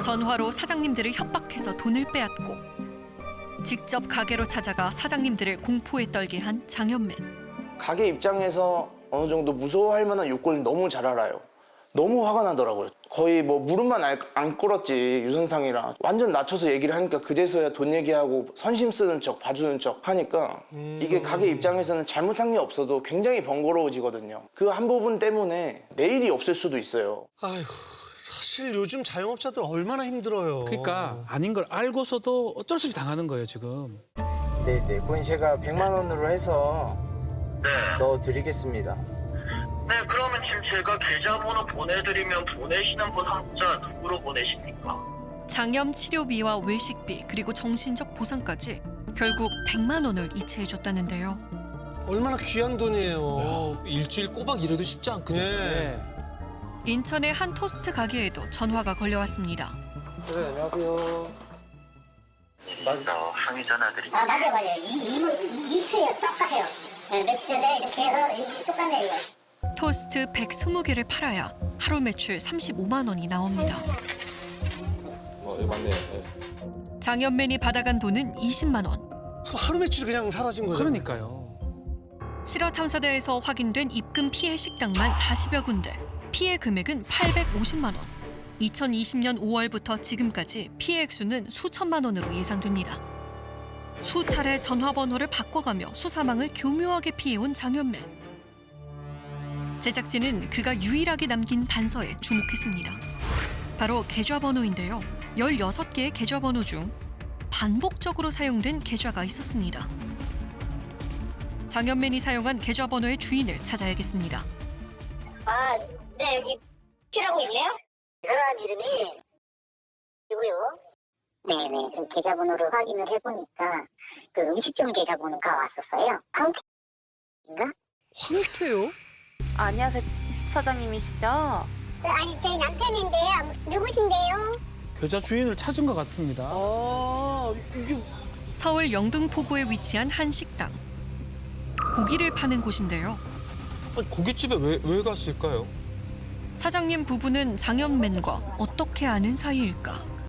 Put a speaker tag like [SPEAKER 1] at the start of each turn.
[SPEAKER 1] 전화로 사장님들을 협박해서 돈을 빼앗고 직접 가게로 찾아가 사장님들을 공포에 떨게 한 장현맨.
[SPEAKER 2] 가게 입장에서 어느 정도 무서워할 만한 요건을 너무 잘 알아요. 너무 화가 나더라고요. 거의 뭐 무릎만 알- 안 꿇었지 유선상이라 완전 낮춰서 얘기를 하니까 그제서야 돈 얘기하고 선심 쓰는 척 봐주는 척 하니까 이게 가게 입장에서는 잘못한 게 없어도 굉장히 번거로워지거든요. 그 한 부분 때문에 내일이 없을 수도 있어요.
[SPEAKER 3] 아이고 사실 요즘 자영업자들 얼마나 힘들어요.
[SPEAKER 4] 그러니까 아닌 걸 알고서도 어쩔 수 없이 당하는 거예요 지금.
[SPEAKER 2] 네네. 그건 제가 100만 원으로 해서 넣어드리겠습니다.
[SPEAKER 5] 네, 그러면 지금 제가 계좌번호 보내드리면 보내시는 분 한자 누구로 보내십니까?
[SPEAKER 1] 장염 치료비와 외식비 그리고 정신적 보상까지 결국 100만 원을 이체해 줬다는데요.
[SPEAKER 3] 얼마나 귀한 돈이에요.
[SPEAKER 6] 일주일 꼬박 일해도 쉽지 않거든요.
[SPEAKER 3] 예.
[SPEAKER 1] 인천의 한 토스트 가게에도 전화가 걸려왔습니다.
[SPEAKER 2] 네, 안녕하세요.
[SPEAKER 5] 저 항의 전화 드릴게요.
[SPEAKER 7] 아, 맞아요, 맞아요. 이, 이모, 이, 이트예요. 똑같아요. 네, 며칠 전에 이렇게 해서 이거 똑같네요, 이거.
[SPEAKER 1] 토스트 120개를 팔아야 하루 매출 35만 원이 나옵니다. 장현맨이 받아간 돈은 20만 원.
[SPEAKER 3] 하루 매출이 그냥 사라진 거죠.
[SPEAKER 4] 그러니까요.
[SPEAKER 1] 실화 탐사대에서 확인된 입금 피해 식당만 40여 군데. 피해 금액은 850만 원. 2020년 5월부터 지금까지 피해 액수는 수천만 원으로 예상됩니다. 수차례 전화번호를 바꿔가며 수사망을 교묘하게 피해온 장현맨. 제작진은 그가 유일하게 남긴 단서에 주목했습니다. 바로 계좌번호인데요. 16개의 계좌번호 중 반복적으로 사용된 계좌가 있었습니다. 장현맨이 사용한 계좌번호의 주인을 찾아야겠습니다.
[SPEAKER 7] 아, 네, 여기 키라고 있네요? 그 사람 이름이 이고요. 네네, 그 계좌번호를 확인을 해보니까 그 음식점 계좌번호가 왔었어요. 카운트인가?
[SPEAKER 3] 황태요?
[SPEAKER 8] 안녕하세요. 사장님이시죠?
[SPEAKER 7] 아니, 제 남편인데요. 누구신데요?
[SPEAKER 4] 계좌 주인을 찾은 것 같습니다.
[SPEAKER 3] 아 이게
[SPEAKER 1] 서울 영등포구에 위치한 한 식당. 고기를 파는 곳인데요.
[SPEAKER 6] 아니, 고깃집에 왜, 왜 갔을까요?
[SPEAKER 1] 사장님 부부는 장현맨과 어떻게 아는 사이일까?